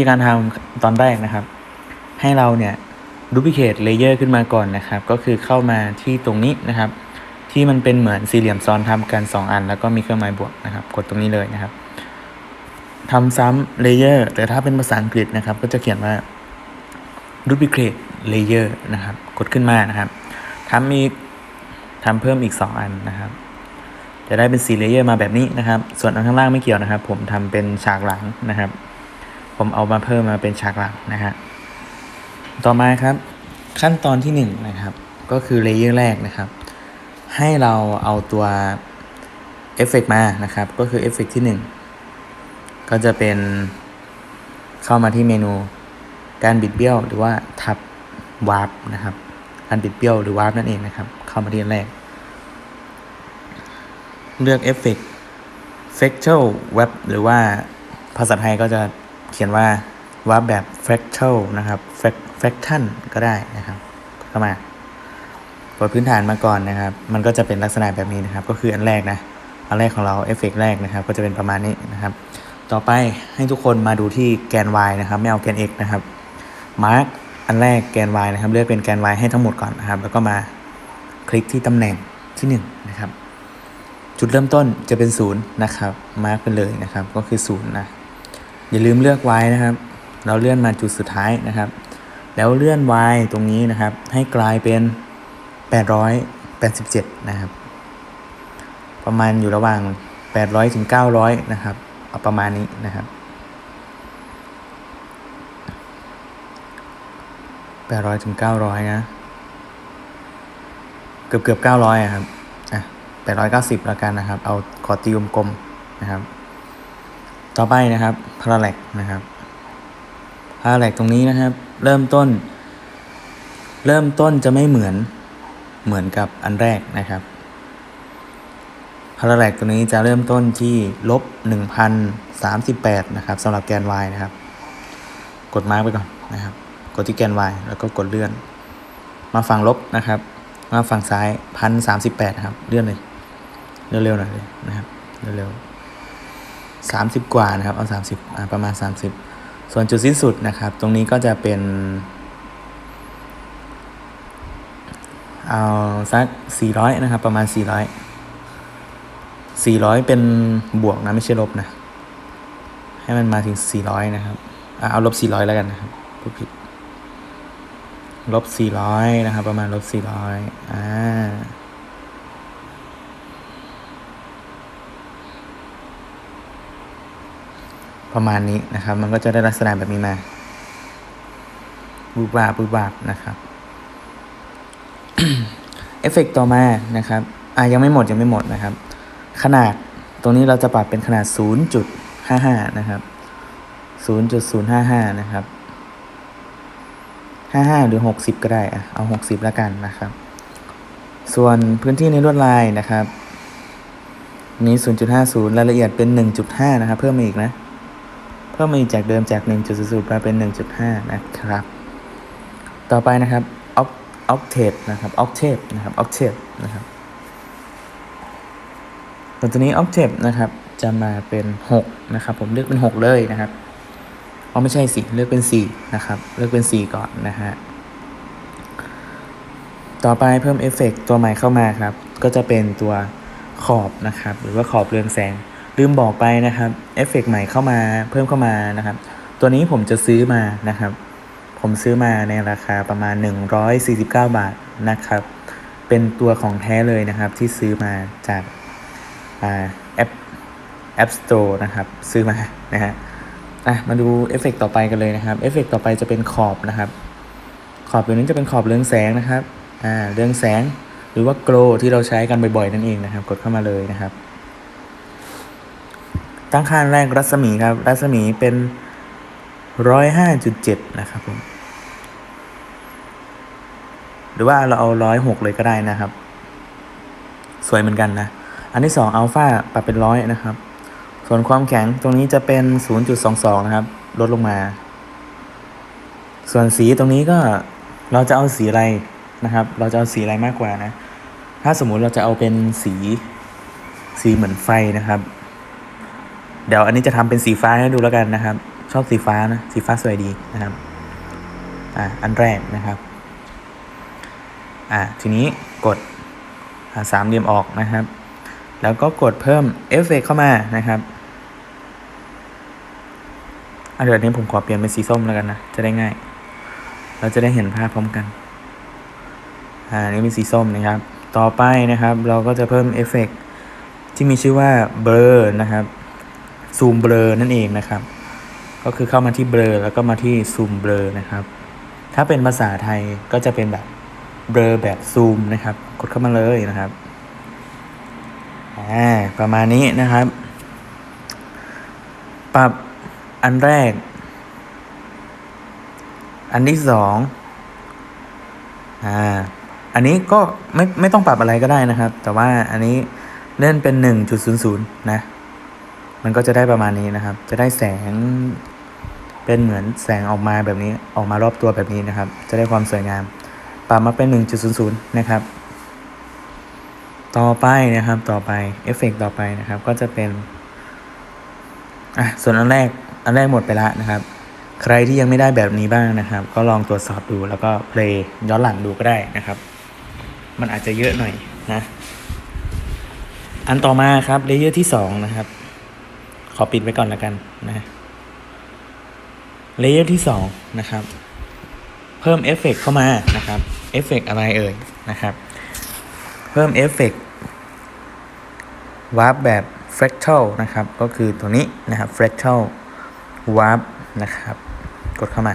ธีการทำตอนแรกนะครับ ให้เราเนี่ยดูพิเคทเลเยอร์ขึ้นมาก่อนนะครับ ก็คือเข้ามาที่ตรงนี้นะครับ ที่มันเป็นเหมือนสี่เหลี่ยมซ้อนทำกัน 2 อัน แล้วก็มีเครื่องหมายบวกนะครับ กดตรงนี้เลยนะครับทำซ้ำเลเยอร์แต่ถ้าเป็นภาษาอังกฤษนะครับ ก็จะเขียนว่า duplicate layer นะครับ กดขึ้นมานะครับทำอีกทำเพิ่มอีก 2 อันนะครับ จะได้เป็น4เลเยอร์มาแบบนี้นะครับ ส่วนอันข้างล่างไม่เกี่ยวนะครับ ผมทำเป็นฉากหลังนะครับ ผมเอามาเพิ่มมาเป็นฉากหลังนะฮะต่อมาครับขั้นตอนที่1นนะครับ ก็คือเลเยอร์แรกนะครับ ให้เราเอาตัวเอฟเฟกมานะครับ ก็คือเอฟเฟกที่ 1 ก็จะเป็นเข้ามาที่เมนูการบิดเบี้ยวหรือว่าทับวาร์ปนะครับการบิดเบี้ยวหรือวาร์ปนั่นเองนะครับ เข้ามาที่อันแรก เลือกเอฟเฟก fractal web หรือว่าภาษาไทยก็จะ เขียนว่าวาร์ปแบบ fractal นะครับ fraction ก็ได้นะครับเข้ามากดพื้นฐานมาก่อนนะครับ มันก็จะเป็นลักษณะแบบนี้นะครับ ก็คืออันแรกนะ อันแรกของเราเอฟเฟกแรกนะครับ ก็จะเป็นประมาณนี้นะครับ ต่อไปให้ทุกคนมาดูที่แกน y นะครับ ไม่เอาแกน x นะครับมาร์กอันแรกแกน y นะครับ เลือกเป็นแกน y ให้ทั้งหมดก่อนนะครับ แล้วก็มาคลิกที่ตำแหน่งที่1นะครับ จุดเริ่มต้นจะเป็นศูนย์นะครับ มาร์กไปเลยนะครับ ก็คือศูนย์นะ อย่าลืมเลือก y นะครับ เราเลื่อนมาจุดสุดท้ายนะครับ แล้วเลื่อน y ตรงนี้นะครับ ให้กลายเป็น 887 นะครับ ประมาณอยู่ระหว่าง 800 ถึง 900 นะครับ เอาประมาณนี้นะครับ 800 ถึง 900 นะ เกือบเกือบ900อะครับ อะ 890 แล้วกันนะครับ เอาขอตีวงกลมนะครับ ต่อไปนะครับ parallax นะครับ parallax ตรงนี้นะครับ เริ่มต้น เริ่มต้นจะไม่เหมือนเหมือนกับอันแรกนะครับ parallax ตัวนี้จะเริ่มต้นที่ลบ1038นะครับสำหรับแกน y นะครับ กดมาร์กไปก่อนนะครับ กดที่แกน y แล้วก็กดเลื่อน มาฝั่งลบนะครับ มาฝั่งซ้ายพันสามสิบแปดครับ เลื่อนเลย เร็วๆหน่อยเลยนะครับ เร็วๆ สามสิบกว่านะครับ เอาสามสิบประมาณสามสิบส่วนจุดสิ้นสุดนะครับ ตรงนี้ก็จะเป็น เอาสักสี่ร้อยนะครับ ประมาณสี่ร้อยสี่ร้อยเป็นบวกนะไม่ใช่ลบนะ ให้มันมาถึงสี่ร้อยนะครับ เอาลบสี่ร้อยแล้วกันนะครับพูดผิดลบสี่ร้อยนะครับ ประมาณลบสี่ร้อยอ่า ประมาณนี้นะครับ มันก็จะได้ลักษณะแบบนี้มาบูบาบูบาบนะครับ เอฟเฟกต่อมานะครับอะยังไม่หมดยังไม่หมดนะครับ ขนาดตรงนี้เราจะปรับเป็นขนาด 0.55 นะครับ 0.055 นะครับ 55 หรือ 60 ก็ได้อะเอา 60 แล้วกันนะครับ ส่วนพื้นที่ในลวดลายนะครับนี้ 0.50 รายละเอียดเป็น 1.5 นะครับ เพิ่มมาอีกนะ เพิ่มมาอีจากเดิมจาก 1.00มาเป็น 1.5 นะครับ ต่อไปนะครับ octave นะครับ octave นะครับ octave นะครับตัวนี้ octave นะครับจะมาเป็น 6 นะครับ ผมเลือกเป็น 6 เลยนะครับอ๋อไม่ใช่สิเลือกเป็น 4 นะครับ เลือกเป็น 4 ก่อนนะฮะต่อไปเพิ่มเอฟเฟกตัวใหม่เข้ามาครับ ก็จะเป็นตัวขอบนะครับ หรือว่าขอบเรืองแสง ลืมบอกไปนะครับเอฟเฟกใหม่เข้ามาเพิ่มเข้ามานะครับ ตัวนี้ผมจะซื้อมานะครับ ผมซื้อมาในราคาประมาณ 149 บาทนะครับ เป็นตัวของแท้เลยนะครับที่ซื้อมาจากแอ่าแอป App Store นะครับ ซื้อมานะฮะอะมาดูเอฟเฟกต่อไปกันเลยนะครับเอฟเฟกต่อไปจะเป็นขอบนะครับ ขอบตัวนี้จะเป็นขอบเรืองแสงนะครับอ่าเรืองแสงหรือว่าโกลที่เราใช้กันบ่อยๆนั่นเองนะครับ กดเข้ามาเลยนะครับ ตั้งค่าแรกรัศมีครับ รัศมีเป็นร้อยห้าจุดเจ็ดนะครับผมหรือว่าเราเอาร้อยหกเลยก็ได้นะครับ สวยเหมือนกันนะ อันที่สองอัลฟาปรับเป็นร้อยนะครับ ส่วนความแข็งตรงนี้จะเป็น0.22นะครับ ลดลงมา ส่วนสีตรงนี้ก็เราจะเอาสีอะไรนะครับ เราจะเอาสีอะไรมากกว่านะ ถ้าสมมุติเราจะเอาเป็นสีสีเหมือนไฟนะครับ เดี๋ยวอันนี้จะทำเป็นสีฟ้าให้ดูแล้วกันนะครับ ชอบสีฟ้านะสีฟ้าสวยดีนะครับ อ่าอันแรกนะครับ อ่าทีนี้กดสามเหลี่ยมออกนะครับ แล้วก็กดเพิ่มเอฟเฟกเข้ามานะครับอะเดี๋ยวนี้ผมขอเปลี่ยนเป็นสีส้มแล้วกันนะ จะได้ง่าย เราจะได้เห็นภาพพร้อมกัน อ่า นี่เป็นสีส้มนะครับ ต่อไปนะครับ เราก็จะเพิ่มเอฟเฟกที่มีชื่อว่าเบลอนะครับ ซูมเบลอนั่นเองนะครับ ก็คือเข้ามาที่เบลอแล้วก็มาที่ซูมเบลอนะครับ ถ้าเป็นภาษาไทยก็จะเป็นแบบเบลอแบบซูมนะครับ กดเข้ามาเลยนะครับอ่าประมาณนี้นะครับ ปรับอันแรก อันที่สองอ่าอันนี้ก็ไม่ไม่ต้องปรับอะไรก็ได้นะครับ แต่ว่าอันนี้เลื่อนเป็นหนึ่งจุดศูนย์ศูนย์นะ มันก็จะได้ประมาณนี้นะครับ จะได้แสงเป็นเหมือนแสงออกมาแบบนี้ออกมารอบตัวแบบนี้นะครับ จะได้ความสวยงาม ปรับมาเป็นหนึ่งจุดศูนย์ศูนย์นะครับ ต่อไปนะครับต่อไปเอฟเฟกต่อไปนะครับ ก็จะเป็นอะส่วนอันแรกอันแรกหมดไปล้วนะครับ ใครที่ยังไม่ได้แบบนี้บ้างนะครับ ก็ลองตรวจสอบดูแล้วก็เพลย์ย้อนหลังดูก็ได้นะครับ มันอาจจะเยอะหน่อยนะ อันต่อมาครับเลเยอร์ที่สองนะครับ อปิดไว้ก่อนแล้วกันนะเลเยอร์ที่สองนะครับ เพิ่มเอฟเฟกเข้ามานะครับเอฟเฟกอะไรเอ่ยนะครับ เพิ่มเอฟเฟกวาร์ปแบบ fractal นะครับ ก็คือตัวนี้นะครับ fractal warp นะครับ กดเข้ามา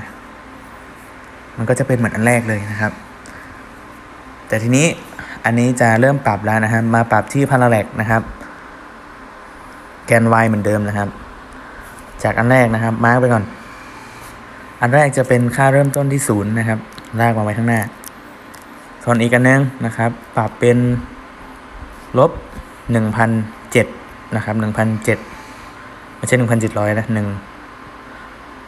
มันก็จะเป็นเหมือนอันแรกเลยนะครับ แต่ทีนี้อันนี้จะเริ่มปรับแล้วนะครับ มาปรับที่ parallax นะครับ แกน y เหมือนเดิมนะครับ จากอันแรกนะครับ มาร์กไปก่อน อันแรกจะเป็นค่าเริ่มต้นที่ศูนย์นะครับ ลากมาไว้ข้างหน้า ส่วนอีกอันนึงนะครับ ปรับเป็นลบหนึ่งพันเจ็ดนะครับหนึ่งพันเจ็ดไม่ใช่หนึ่งพันเจ็ดร้อยนะหนึ่ง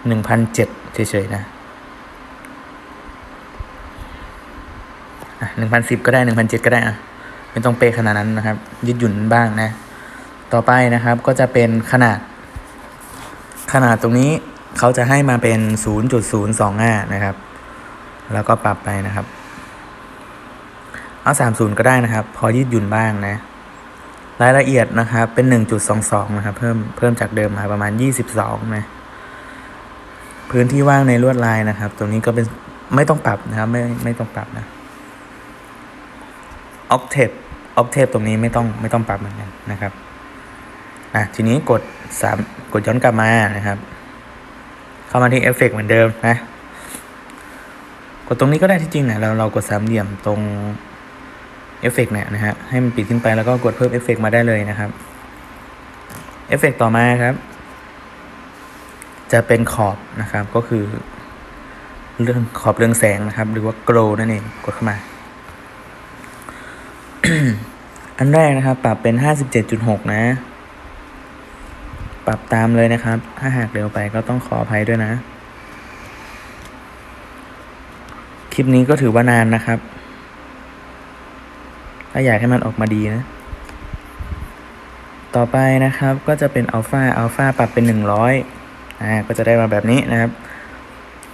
หนึ่งพันเจ็ดเฉยๆนะหนึ่งพันสิบก็ได้หนึ่งพันเจ็ดก็ได้อะไม่ต้องเป๊ะขนาดนั้นนะครับ ยืดหยุ่นบ้างนะ ต่อไปนะครับก็จะเป็นขนาด ขนาดตรงนี้เขาจะให้มาเป็น 0.025 นะครับ แล้วก็ปรับไปนะครับ เอา 30 ก็ได้นะครับ พอยืดหยุ่นบ้างนะ รายละเอียดนะครับเป็น 1.22 นะครับ เพิ่มเพิ่มจากเดิมมาประมาณ 22 นะ พื้นที่ว่างในลวดลายนะครับ ตรงนี้ก็เป็นไม่ต้องปรับนะครับไม่ไม่ต้องปรับนะ octave octave ตรงนี้ไม่ต้องไม่ต้องปรับเหมือนกันนะครับ อะทีนี้กดสามกดย้อนกลับมานะครับ เข้ามาที่เอฟเฟกเหมือนเดิมนะ กดตรงนี้ก็ได้ที่จริงนี่ยเราเรากดสามเหลี่ยมตรงเอฟเฟกเนี่ยนะฮะให้มันปิดขึ้นไปแล้วก็กดเพิ่มเอฟเฟกมาได้เลยนะครับเอฟเฟกต่อมาครับ จะเป็นขอบนะครับก็คือ เรื่องขอบเรื่องแสงนะครับ หรือว่า glow นั่นเองกดเข้ามา อันแรกนะครับ ปรับเป็น57.6นะ ปรับตามเลยนะครับ ถ้าหากเร็วไปก็ต้องขออภัยด้วยนะ คลิปนี้ก็ถือว่านานนะครับ ถ้าอยากให้มันออกมาดีนะ ต่อไปนะครับก็จะเป็นอัลฟาอัลฟาปรับเป็น 100อ่าก็จะได้มาแบบนี้นะครับ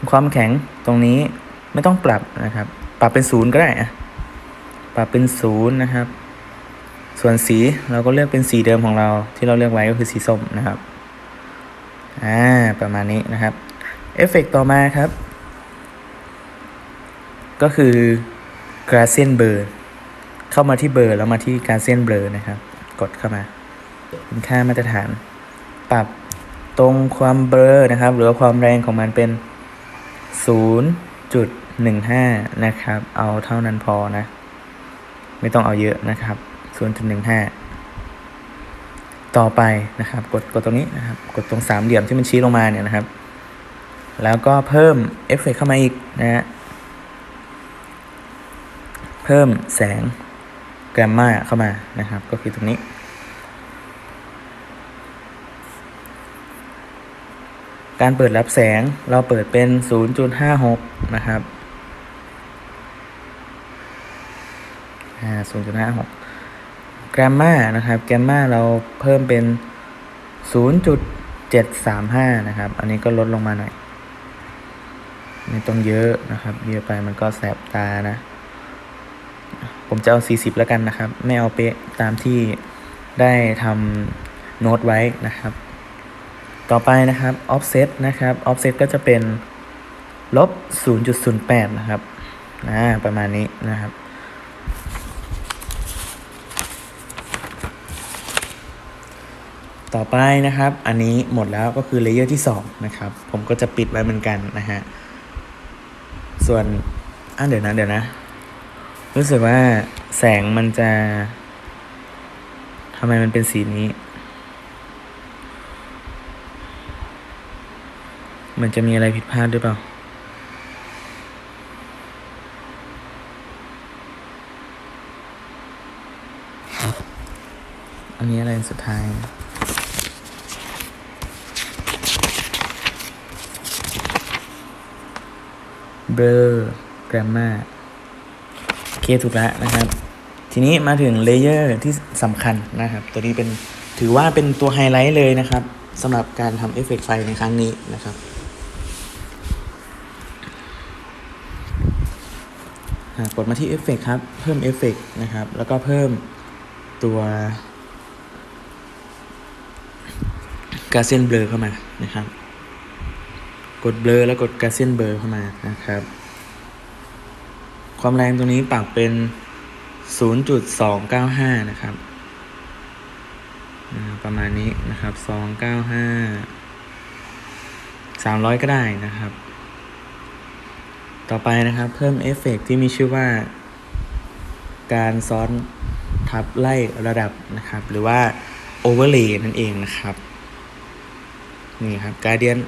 ความแข็งตรงนี้ไม่ต้องปรับนะครับ ปรับเป็นศูนย์ก็ได้อะปรับเป็นศูนย์นะครับ ส่วนสีเราก็เลือกเป็นสีเดิมของเราที่เราเลือกไว้ก็คือสีส้มนะครับ อ่า ประมาณนี้นะครับ เอฟเฟกต่อมาครับ ก็คือ Gradient Blur เข้ามาที่เบอร์แล้วมาที่ Gradient Blur นะครับ กดเข้ามา เป็นค่ามาตรฐาน ปรับตรงความเบลอนะครับ หรือความแรงของมันเป็น 0.15 นะครับ เอาเท่านั้นพอนะ ไม่ต้องเอาเยอะนะครับ 0.15 ต่อไปนะครับ กดกดตรงนี้นะครับ กดตรงสามเหลี่ยมที่มันชี้ลงมาเนี่ยนะครับ แล้วก็เพิ่มเอฟเฟกเข้ามาอีกนะฮะเพิ่มแสงแกรมมาเข้ามานะครับ ก็คือตรงนี้การเปิดรับแสงเราเปิดเป็น 0.56 นะครับ 0.56 แกรมมานะครับ แกรมมาเราเพิ่มเป็น 0.735 นะครับ อันนี้ก็ลดลงมาหน่อย ไม่ต้องเยอะนะครับ เยอะไปมันก็แสบตานะ ผมจะเอา 40 แล้วกันนะครับ ไม่เอาเป๊ะตามที่ได้ทำโน้ตไว้นะครับ ต่อไปนะครับ offset นะครับ offset ก็จะเป็นลบ 0.08 นะครับอ่าประมาณนี้นะครับ ต่อไปนะครับ อันนี้หมดแล้วก็คือเลเยอร์ที่2นะครับ ผมก็จะปิดไว้เหมือนกันนะฮะ ส่วนอะเดี๋ยวนะเดี๋ยวนะ รู้สึกว่าแสงมันจะทำไมมันเป็นสีนี้ มันจะมีอะไรผิดพลาดหรือเปล่าอันนี้อะไรสุดท้าย เบลอแกรมมาโอเคถูกแล้วนะครับ ทีนี้มาถึงเลเยอร์ที่สำคัญนะครับ ตัวนี้เป็นถือว่าเป็นตัวไฮไลท์เลยนะครับสำหรับการทำเอฟเฟกต์ไฟในครั้งนี้นะครับกดมาที่เอฟเฟกต์ครับ เพิ่มเอฟเฟกต์นะครับ แล้วก็เพิ่มตัวกาเซนเบลอเข้ามานะครับ กดเบลอแล้วกดกาเซียนเบลอเข้ามานะครับ ความแรงตรงนี้ปรับเป็น 0.295 นะครับประมาณนี้นะครับ 295 300 ก็ได้นะครับ ต่อไปนะครับเพิ่มเอฟเฟกต์ที่มีชื่อว่า การซ้อนทับไล่ระดับนะครับ หรือว่า Overlay นั่นเองนะครับ นี่ครับ Guardian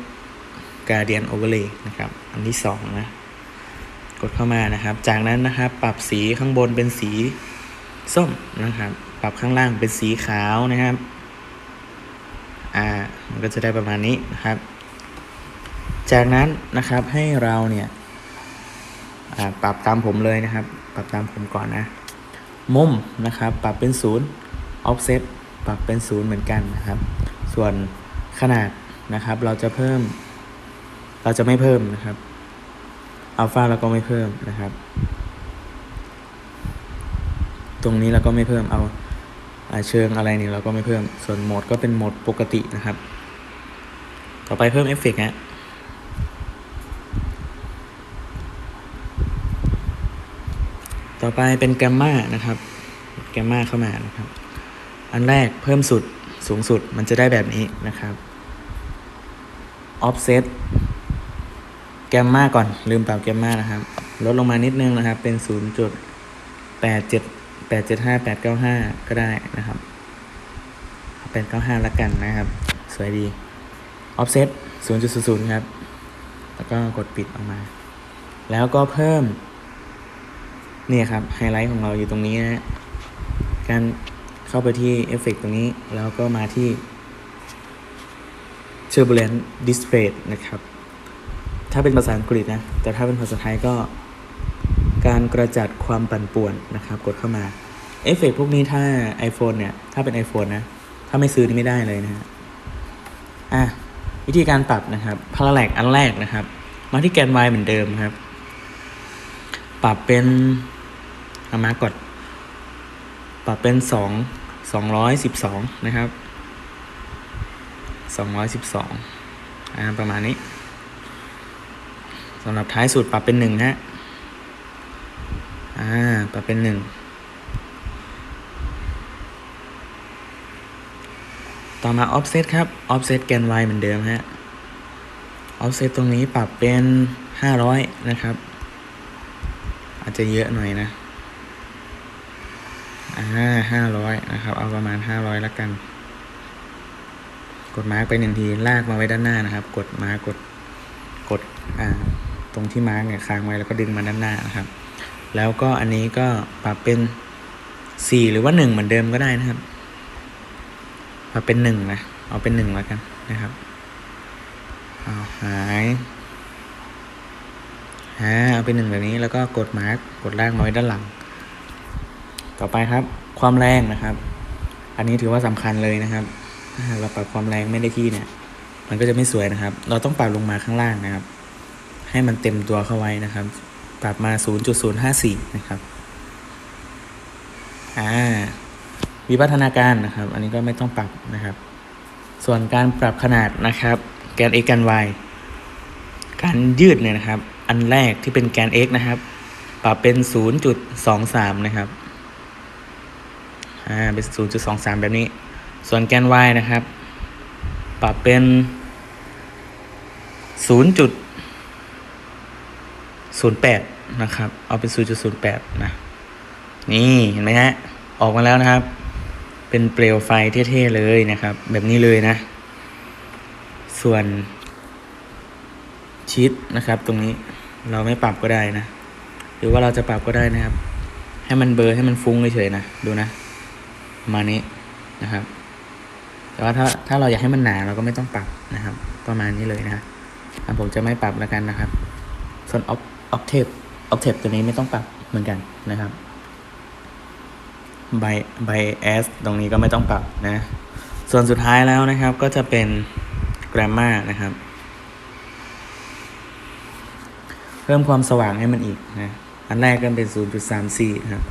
Guardian Overlay นะครับ อันที่สองนะกดเข้ามานะครับ จากนั้นนะครับ ปรับสีข้างบนเป็นสีส้มนะครับ ปรับข้างล่างเป็นสีขาวนะครับอ่ามันก็จะได้ประมาณนี้นะครับ จากนั้นนะครับให้เราเนี่ยอ่าปรับตามผมเลยนะครับ ปรับตามผมก่อนนะ มุมนะครับ ปรับเป็นศูนย์ offset ปรับเป็นศูนย์เหมือนกันนะครับ ส่วนขนาดนะครับ เราจะเพิ่ม เราจะไม่เพิ่มนะครับอัลฟาเราก็ไม่เพิ่มนะครับ ตรงนี้เราก็ไม่เพิ่มเอาเชิงอะไรนี่เราก็ไม่เพิ่ม ส่วนโหมดก็เป็นโหมดปกตินะครับ ต่อไปเพิ่มเอฟเฟกต์ฮะต่อไปเป็นแกมมานะครับแกมมาเข้ามานะครับ อันแรกเพิ่มสุดสูงสุดมันจะได้แบบนี้นะครับ offset กมมาก่อน ลืมปรับแกมมานะครับ ลดลงมานิดนึงนะครับ เป็น 0.87 875 895 ก็ได้นะครับ895ละกันนะครับ สวยดี offset 0.00 ครับ แล้วก็กดปิดออกมา แล้วก็เพิ่ม เนี่ยครับ ไฮไลท์ของเราอยู่ตรงนี้นะการเข้าไปที่เอฟเฟกตรงนี้ แล้วก็มาที่ turbulent display นะครับ ถ้าเป็นภาษาอังกฤษนะ แต่ถ้าเป็นภาษาไทยก็การกระจัดความปั่นป่วนนะครับกดเข้ามาเอฟเฟกพวกนี้ถ้า iPhone เนี่ย ถ้าเป็น iPhone นะ ถ้าไม่ซื้อนี่ไม่ได้เลยนะฮะอะวิธีการปรับนะครับพาราแลกอันแรกนะครับ มาที่แกน y เหมือนเดิมครับ ปรับเป็นเอามากด ปรับเป็นสองสองร้อยสิบสองนะครับสองร้อยสิบสองอ่าประมาณนี้ สำหรับท้ายสุดปรับเป็นหนึ่งฮะอ่าปรับเป็นหนึ่งต่อมา offset ครับ offset แกน y เหมือนเดิมฮะ offset ตรงนี้ปรับเป็นห้าร้อยนะครับ อาจจะเยอะหน่อยนะอ่าห้าร้อยนะครับ เอาประมาณห้าร้อยละกัน กดมาร์กไปหนึ่งที ลากมาไว้ด้านหน้านะครับ กดมาร์กกด กด อ่า ตรงที่มาร์กเนี่ยค้างไว้แล้วก็ดึงมาด้านหน้านะครับ แล้วก็อันนี้ก็ปรับเป็นสี่หรือว่าหนึ่งเหมือนเดิมก็ได้นะครับปรับเป็นหนึ่งนะเอาเป็นหนึ่งแล้วกันนะครับเอาหายอ่าเอาเป็นหนึ่งแบบนี้แล้วก็กดมาร์กกดลากมาไว้ด้านหลัง ต่อไปครับ ความแรงนะครับ อันนี้ถือว่าสำคัญเลยนะครับเราปรับความแรงไม่ได้ที่เนี่ยมันก็จะไม่สวยนะครับ เราต้องปรับลงมาข้างล่างนะครับ ให้มันเต็มตัวเข้าไว้นะครับ ปรับมา 0.054 นะครับ อ่า วิวัฒนาการนะครับ อันนี้ก็ไม่ต้องปรับนะครับ ส่วนการปรับขนาดนะครับ แกน x แกน y การยืดเนี่ยนะครับ อันแรกที่เป็นแกน x นะครับ ปรับเป็น 0.23 นะครับ อ่า เป็น 0.23 แบบนี้ ส่วนแกน y นะครับ ปรับเป็น 0.08 นะครับ เอาเป็น 0.08 นะ นี่เห็นไหมฮะ ออกมาแล้วนะครับ เป็นเปลวไฟเท่ๆเลยนะครับ แบบนี้เลยนะ ส่วนชิดนะครับ ตรงนี้เราไม่ปรับก็ได้นะ หรือว่าเราจะปรับก็ได้นะครับ ให้มันเบอร์ให้มันฟุ้งเฉยๆนะ ดูนะ มานี้นะครับ แต่ว่าถ้าถ้าเราอยากให้มันหนาเราก็ไม่ต้องปรับนะครับ ประมาณนี้เลยนะผมจะไม่ปรับแล้วกันนะครับส่วนออฟ กเทปออกเทปตัวนี้ไม่ต้องปรับเหมือนกันนะครับไบไบแอสตรงนี้ก็ไม่ต้องปรับนะ ส่วนสุดท้ายแล้วนะครับก็จะเป็น grammar นะครับ เพิ่มความสว่างให้มันอีกนะ อันแรกก็เป็น 0.34นะครับ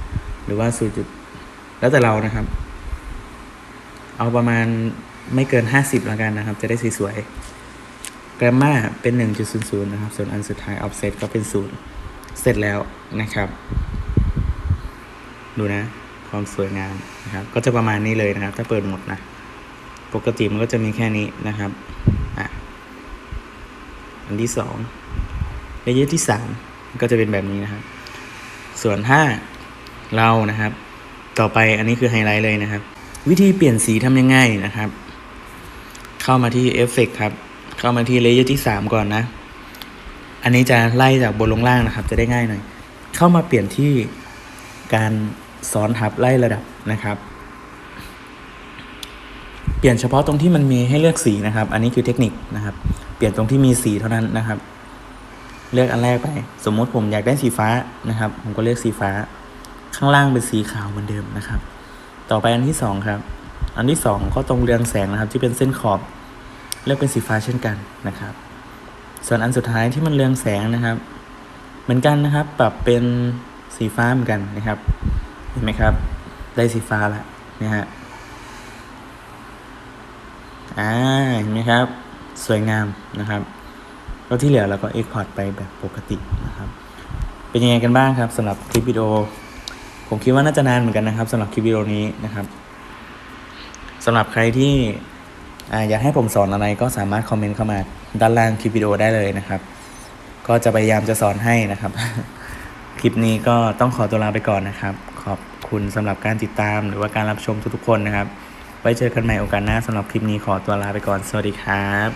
หรือว่า 0. จุดแล้วแต่เรานะครับ เอาประมาณไม่เกิน 50แล้วกันนะครับ จะได้สวยๆ grammar เป็น 1.00 นะครับ ส่วนอันสุดท้าย offset ก็เป็น 0 เสร็จแล้วนะครับ ดูนะ ความสวยงามนะครับ ก็จะประมาณนี้เลยนะครับ ถ้าเปิดหมดนะ ปกติมันก็จะมีแค่นี้นะครับ อะ อันที่สองเลเยอร์ที่สามก็จะเป็นแบบนี้นะครับ ส่วนถ้าเรานะครับ ต่อไปอันนี้คือไฮไลท์เลยนะครับ วิธีเปลี่ยนสีทำยังไงนะครับ เข้ามาที่เอฟเฟกครับ เข้ามาที่เลเยอร์ที่สามก่อนนะ อันนี้จะไล่จากบนลงล่างนะครับ จะได้ง่ายหน่อย เข้ามาเปลี่ยนที่การซ้อนทับไล่ระดับนะครับ เปลี่ยนเฉพาะตรงที่มันมีให้เลือกสีนะครับ อันนี้คือเทคนิคนะครับ เปลี่ยนตรงที่มีสีเท่านั้นนะครับ เลือกอันแรกไป สมมุติผมอยากได้สีฟ้านะครับ ผมก็เลือกสีฟ้า ข้างล่างเป็นสีขาวเหมือนเดิมนะครับ ต่อไปอันที่สองครับ อันที่สองก็ตรงเรืองแสงนะครับ ที่เป็นเส้นขอบ เลือกเป็นสีฟ้าเช่นกันนะครับ ส่วนอันสุดท้ายที่มันเรืองแสงนะครับ เหมือนกันนะครับ ปรับเป็นสีฟ้าเหมือนกันนะครับ เห็นไหมครับ ได้สีฟ้าแล้วนะฮะอ่าเห็นไหมครับ สวยงามนะครับแล้วที่เหลือเราก็ Export ไปแบบปกตินะครับ เป็นยังไงกันบ้างครับสำหรับคลิปวิดีโอ ผมคิดว่าน่าจะนานเหมือนกันนะครับสำหรับคลิปวิดีโอนี้นะครับสำหรับใครที่ อยากให้ผมสอนอะไรก็สามารถคอมเมนต์เข้ามาด้านล่างคลิปวิดีโอได้เลยนะครับ ก็จะพยายามจะสอนให้นะครับ คลิปนี้ก็ต้องขอตัวลาไปก่อนนะครับ ขอบคุณสำหรับการติดตามหรือว่าการรับชมทุกๆคนนะครับ ไว้เจอกันใหม่โอกาสหน้าสำหรับคลิปนี้ขอตัวลาไปก่อน สวัสดีครับ